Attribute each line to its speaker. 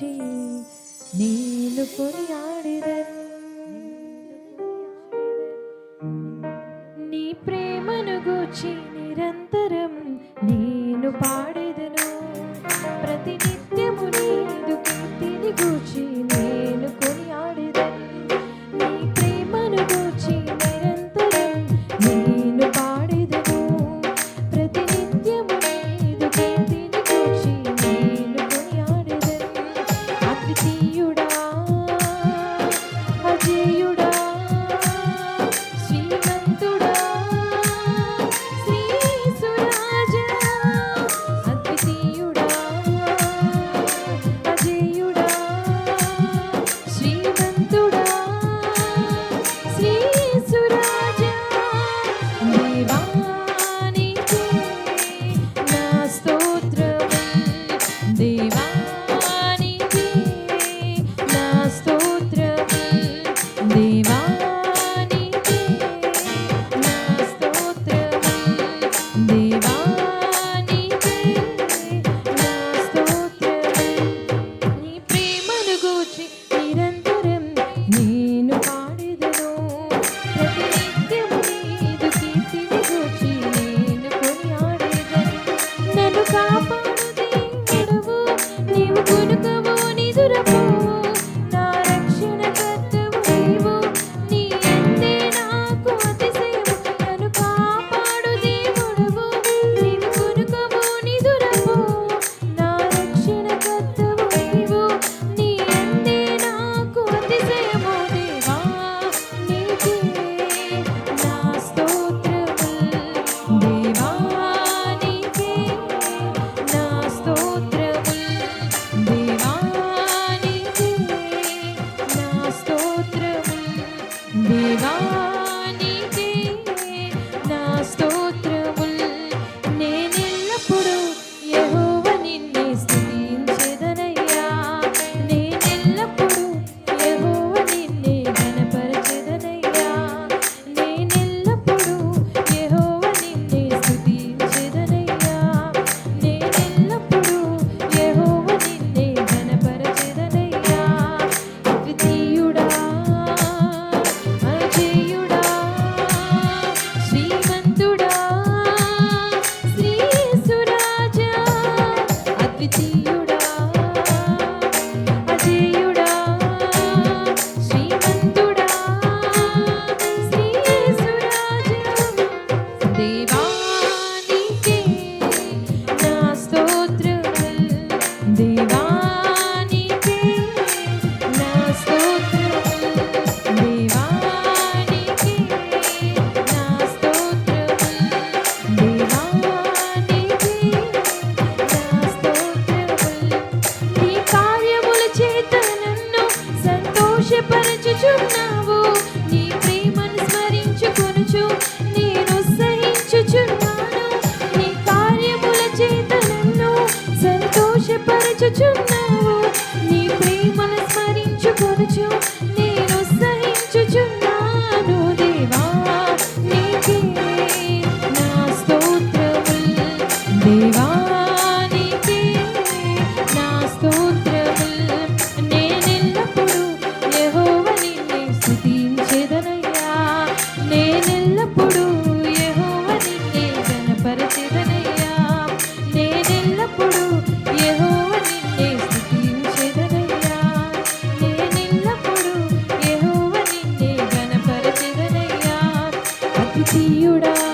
Speaker 1: వచ్చి నీలు కొనియాడిదరు నీ ప్రేమను గూర్చి నిరంతరం నేను పాడే అప్పుడు యహో ప్రీతియుడా.